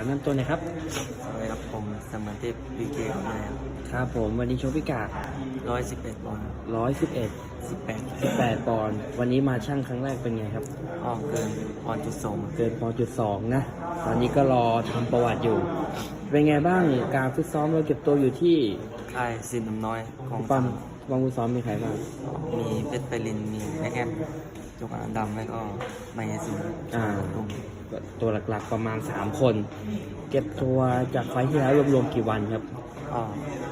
อันนั้นตัวไหนครับสวัสดีครับผมสมันเทพวีเกของนายครับผมวันนี้โชว์พิกาดร้อยสิบเอ็ดบอลร้อยสิบเอ็ดสิบแปดสิบแปดปอนด์วันนี้มาช่างครั้งแรกเป็นไงครับอ้อเกินบอลจุดสองเกินพอจุดสองนะ ตอนนี้ก็รอทำประวัติอยู่ เป็นไงบ้างการฟิตซ้อมเราเก็บตัวอยู่ที่ค่ายสินน้ำน้อยของปั๊มวางฟิตซ้อมมีใครบ้างมีเพชรไพลินมีแอคแอมจุกอันดำแล้วก็ไมยาสินอ่าลุง ตัวหลักๆประมาณ 3 คน เก็บตัวจากไฟล์ที่แล้วรวมๆกี่วันครับอ้อ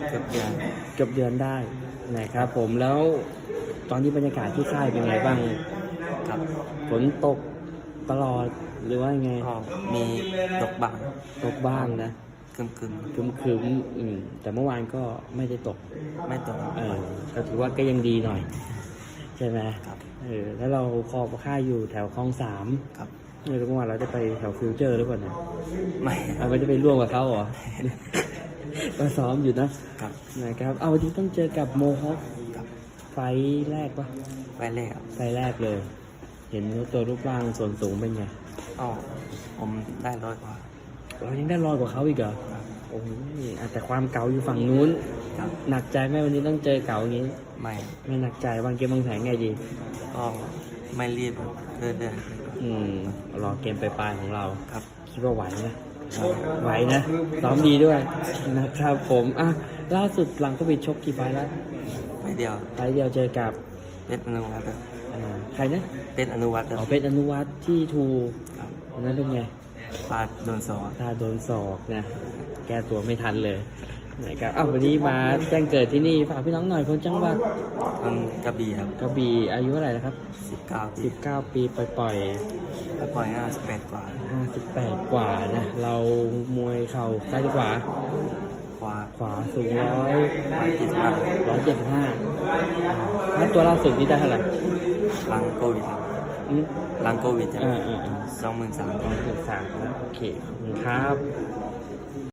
เกือบเดือนเกือบเดือนได้นะครับผมแล้วตอนนี้บรรยากาศที่ค่ายเป็นไงบ้างครับฝนตกตลอดหรือว่าไงก็มีตกบังตกบ้างนะกึมกึมครึมคืมๆอืมแต่เมื่อวานก็ไม่ได้ตกๆไม่ตกเออก็ถือว่าก็ยังดีหน่อย ใช่ไหมครับเออแล้วเราคอค่ายอยู่แถวคลองสามครับ เออเมื่อวานเราจะไปแถวฟิวเจอร์หรือเปล่าเนี่ยไม่เอาไม่ได้ไปร่วมกับเขาเหรอก็ซ้อมอยู่นะครับนะครับ เอาวันนี้ต้องเจอกับโมฮอคครับไฟล์แรกปะไปเลยครับไฟล์แรกเลย เห็นตัวรูปร่างส่วนสูงเป็นไงอ้อผมได้ร้อยกว่าเรายังได้รอยกว่าเขาอีกเหรอโอ้โหอะแต่ความเก่าอยู่ฝั่งนู้นครับหนักใจไหมวันนี้ต้องเจอเก่าอย่างนี้ ไม่ ไม่หนักใจวางเกมวางแผนไงดีก็ ไม่รีบเรื่อยอืมรอเกมปลายๆของเราๆครับ คิดว่าไหวนะไหวนะซ้อมดีด้วยนะครับผมอะล่าสุดหลังโควิดชกกี่ไฟล์แล้วไม่เดียวไฟล์เดียวเจอกับเพชรอนุวัฒน์ครับอ่าใครนะเพชรอนุวัฒน์คอ๋อรับเพชรอนุวัฒน์ที่ทูครับอันนั้นเป็นไง ปาดโดนสอนถ้าโดนศอกนะ แก้ตัวไม่ทันเลย นะครับอ้าววันนี้มาแจ้งเกิดที่นี่ฝากพี่น้องหน่อยคนจังหวัดคนกระบี่ครับกระบี่อายุเท่าไหร่นะครับสิบเก้าปี19ปีปล่อยแล้วปล่อยห้าสิบแปดกว่าๆ58กว่านะเรามวยเข่าซ้ายหรือขวาขวาขวาสูงร้อยร้อยเจ็ดสิบห้าร้อยเจ็ดสิบห้าถ้าตัวล่าสุดนี่ได้เท่าไหร่หลังโควิดครับอืมหลังโควิดอ่าอ่าอ่าสองหมื่นสามสองจุดสามนะโอเคขอบคุณครับ